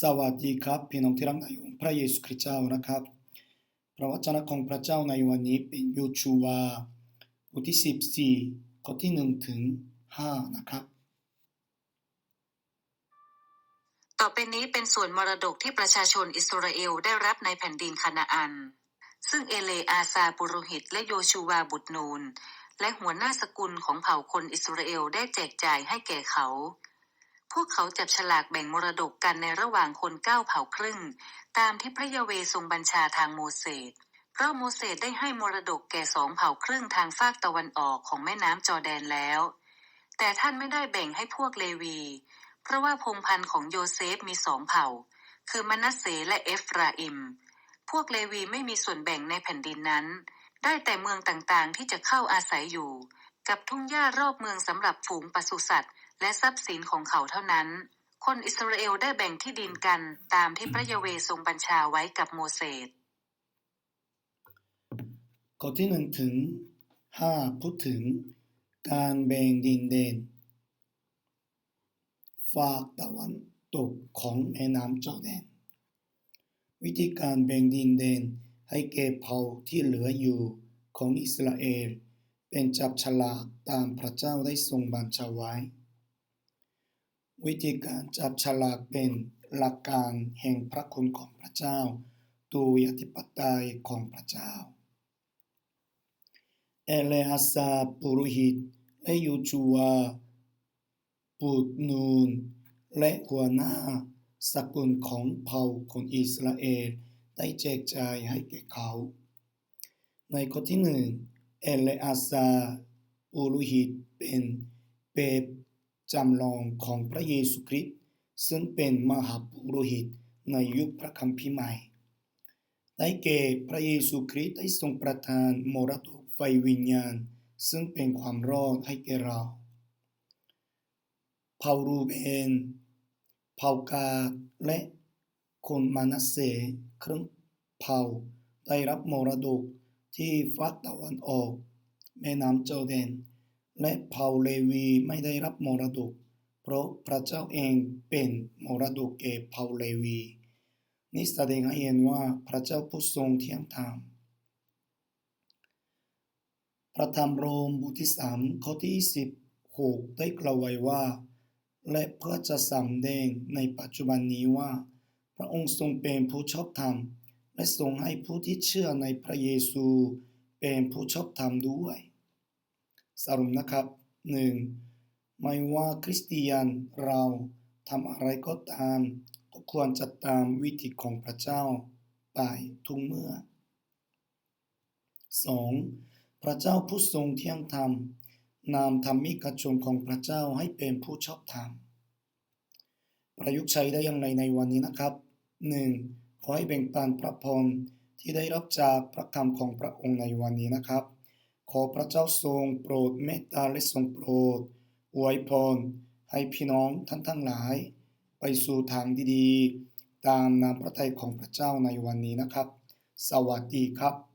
สวัสดีครับพี่น้องที่รักในองค์พระเยซูคริสต์เจ้านะครับพระวจนะของพระเจ้าในวันนี้เป็นโยชูวาบทที่ 14 ข้อที่ 1 ถึง 5 นะครับ ต่อไปนี้เป็นส่วนมรดกที่ประชาชนอิสราเอลได้รับในแผ่นดินคานาอัน ซึ่งเอเลอาซาปุโรหิตและโยชูวาบุตรนูน และหัวหน้าสกุลของเผ่าคนอิสราเอลได้แจกจ่ายให้แก่เขา พวกเขาจับฉลากแบ่งมรดกกันในระหว่างคนเก้าเผ่าครึ่ง ตามที่พระยาเวทรงบัญชาทางโมเสสเพราะโมเสสได้ให้มรดกแก่สองเผ่าครึ่งทางฝากตะวันออกของแม่น้ำจอแดนแล้ว แต่ท่านไม่ได้แบ่งให้พวกเลวี เพราะว่าพงพันธุ์ของโยเซฟมีสองเผ่า คือมนัสเสและเอฟราอิม พวกเลวีไม่มีส่วนแบ่งในแผ่นดินนั้น ได้แต่เมืองต่างๆที่จะเข้าอาศัยอยู่ กับทุ่งหญ้ารอบเมืองสำหรับฝูงปศุสัตว์ และทรัพย์สินของเขาเท่านั้น คนอิสราเอลได้แบ่งที่ดินกันตามที่พระยาเวทรงบัญชาไว้กับโมเสสข้อที่1ถึง5พูดถึงการแบ่งดินแดนฝากตะวันตกของแม่น้ำจอแดน วิธีการแบ่งดินแดนให้แก่เผ่าที่เหลืออยู่ของอิสราเอล เป็นจับฉลากตามพระเจ้าได้ทรงบัญชาไว้ วิธีการจับฉลากเป็นหลักการแห่งพระคุณของพระเจ้าโดยอธิปไตยของพระเจ้า เอเลอาซาปุโรหิต และยูชูวาปุตนูน และหัวหน้าสกุลของเผ่าคนอิสราเอลได้แจกจ่ายให้แก่เขา ในข้อที่หนึ่งเอเลอาซาปุโรหิตเป็นเป จำลองของพระเยซูคริสต์ซึ่งเป็นมหาปุโรหิตในยุคพระคัมภีร์ใหม่ ได้แก่พระเยซูคริสต์ได้ทรงประทานมรดกไฟวิญญาณ ซึ่งเป็นความรอดให้แก่เราเผ่ารูเบนเผ่ากาและคนมานัสเครึ่งเผ่าได้รับมรดกที่ฝักตะวันออก แม่น้ำจอร์แดน และเผ่าเลวีไม่ได้รับมรดก เพราะพระเจ้าเองเป็นมรดกแก่เผ่าเลวี นี่แสดงให้เห็นว่าพระเจ้าผู้ทรงเที่ยงธรรมพระธรรมโรมบทที่สามข้อที่สิบหกได้กล่าวไว้ว่า และเพื่อจะสำแดงในปัจจุบันนี้ว่า พระองค์ทรงเป็นผู้ชอบธรรม และทรงให้ผู้ที่เชื่อในพระเยซู เป็นผู้ชอบธรรมด้วย สรุปนะครับหนึ่งไม่ว่าคริสเตียนเราทำอะไรก็ตาม ก็ควรจะตามวิธีของพระเจ้าไปทุกเมื่อ 2. พระเจ้าผู้ทรงเที่ยงธรรมนามธรรมิกชนของพระเจ้าให้เป็นผู้ชอบธรรม ประยุกต์ใช้ได้อย่างไรในวันนี้นะครับ 1. ขอให้แบ่งปันพระพรที่ได้รับจากพระคำของพระองค์ในวันนี้นะครับ ขอพระเจ้าทรงโปรดเมตตาและทรงโปรด อวยพรให้พี่น้องท่านทั้งหลาย ไปสู่ทางดีๆ ตามนามพระทัยของพระเจ้าในวันนี้นะครับ สวัสดีครับ